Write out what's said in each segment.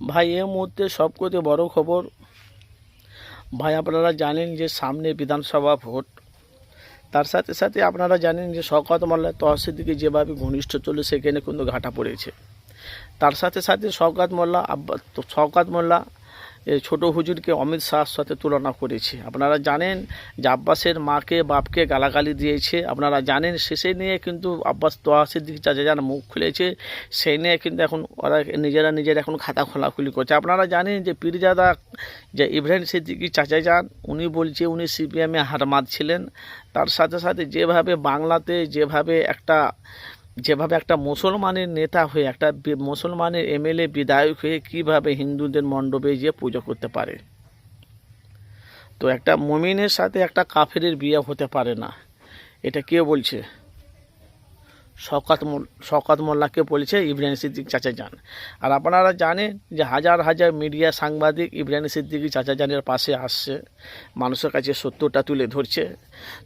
ভাই, এ মুহূর্তে সবকটি বড় খবর, ভাই, আপনারা জানেন যে সামনে বিধানসভা ভোট। তার সাথে সাথে আপনারা জানেন যে শকত মোল্লা তহসিল দিকে যেভাবে ঘনিষ্ঠ চলে সেখানে কিন্তু ঘাটা পড়েছে। তার সাথে সাথে শওকাত মোল্লা শওকাত মোল্লা ছোটো হুজুরকে অমিত শাহর সাথে তুলনা করেছে। আপনারা জানেন যে আব্বাসের মাকে, বাপকে গালাগালি দিয়েছে। আপনারা জানেন শেষে নিয়ে কিন্তু আব্বাস তোয়া সিদ্দিক চাচা যারা মুখ খুলেছে সেই নিয়ে কিন্তু এখন ওরা নিজেরা নিজের এখন খাতা খোলাখুলি করছে। আপনারা জানেন যে পীরজাদা, যে ইব্রাহিম সিদ্দিকি চাচা যান, উনি বলছে উনি সিপিএমে হার মারছিলেন তার সাথে সাথে যেভাবে বাংলাতে যেভাবে একটা যেভাবে একটা মুসলমানের নেতা হয়ে, একটা মুসলমানের এমএলএ, বিধায়ক হয়ে কীভাবে হিন্দুদের মণ্ডপে গিয়ে পুজো করতে পারে? তো একটা মমিনের সাথে একটা কাফেরের বিয়ে হতে পারে না। এটা কে বলছে? মোল- শওকত মোল্লাকে বলেছে ইব্রাহিম সিদ্দিক চাচা যান। আর আপনারা জানেন যে হাজার হাজার মিডিয়া সাংবাদিক ইব্রাহিম সিদ্দিকি চাচা জানের পাশে আসছে, মানুষের কাছে সত্যটা তুলে ধরছে।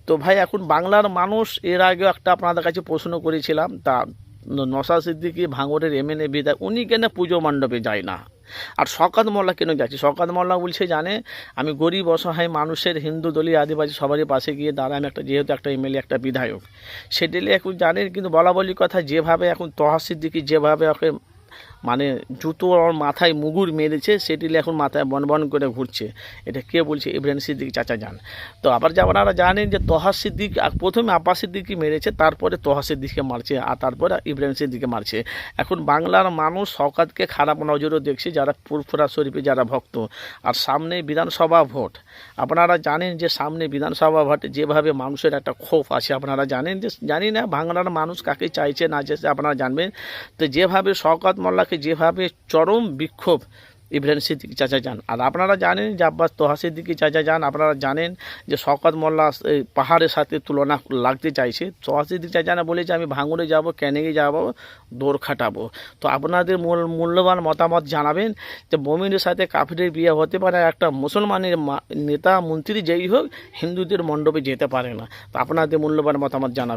তো ভাই, এখন বাংলার মানুষ এর আগেও একটা আপনাদের কাছে প্রশ্ন করেছিলাম, তা নসা সিদ্দিকি ভাঙরের এম এন এ বিদায় উনি কেন পুজো মণ্ডপে যায় না? আর শকাত মোল্লা কেন যাচ্ছে? শকাত মোল্লা বলছে, জানে, আমি গরিব, অসহায় মানুষের হিন্দু দলীয় আদিবাসী সবারই পাশে গিয়ে দাঁড়ায়। আমি একটা, যেহেতু একটা এমএলএ, একটা বিধায়ক। সেটেলে এখন জানেন, কিন্তু বলা বলি কথা, যেভাবে এখন তহাসির দিকে, যেভাবে ওকে মানে জুতো ওর মাথায় মুগুর মেরেছে সেটিলে এখন মাথায় বন বন করে ঘুরছে। এটা কে বলছে? ইব্রাহিম সিদ্দিক চাচা যান তো আবার যে আপনারা জানেন যে তহা সিদ্দিক প্রথমে আব্বাস সিদ্দিকি মেরেছে, তারপরে তহা সিদ্দিককে মারছে, আর তারপরে ইব্রাহিম সিদ্দিককে মারছে। এখন বাংলার মানুষ সকাতকে খারাপ নজরও দেখছে, যারা পুরফুরা শরীফে যারা ভক্ত। আর সামনে বিধানসভা ভোট। আপনারা জানেন যে সামনে বিধানসভা ভোটে যেভাবে মানুষের একটা ক্ষোভ আছে, আপনারা জানেন যে, জানি না বাংলার মানুষ কাকে চাইছে না চাইছে, আপনারা জানবেন। তো যেভাবে শওকত মোল্লাকে যেভাবে চরম বিক্ষোভ ইব্রাহিম সিদ্দিকি চাচা যান। আর আপনারা জানেন যে আব্বাস তোহা সিদ্দিকি চাচা যান, আপনারা জানেন যে শকত মোল্লা পাহাড়ের সাথে তুলনা লাগতে চাইছে। তোহা সিদ্দিক চাচা না বলেছে, আমি ভাঙড়ে যাব ক্যানিংয়ে যাব দৌড় খাটাবো। তো আপনাদের মূল- মূল্যবান মতামত জানাবেন যে মমিনের সাথে কাফিরের বিয়ে হতে পারে, একটা মুসলমানের নেতা, মন্ত্রী যেই হোক, হিন্দুদের মণ্ডপে যেতে পারে না। তো আপনাদের মূল্যবান মতামত জানাবেন।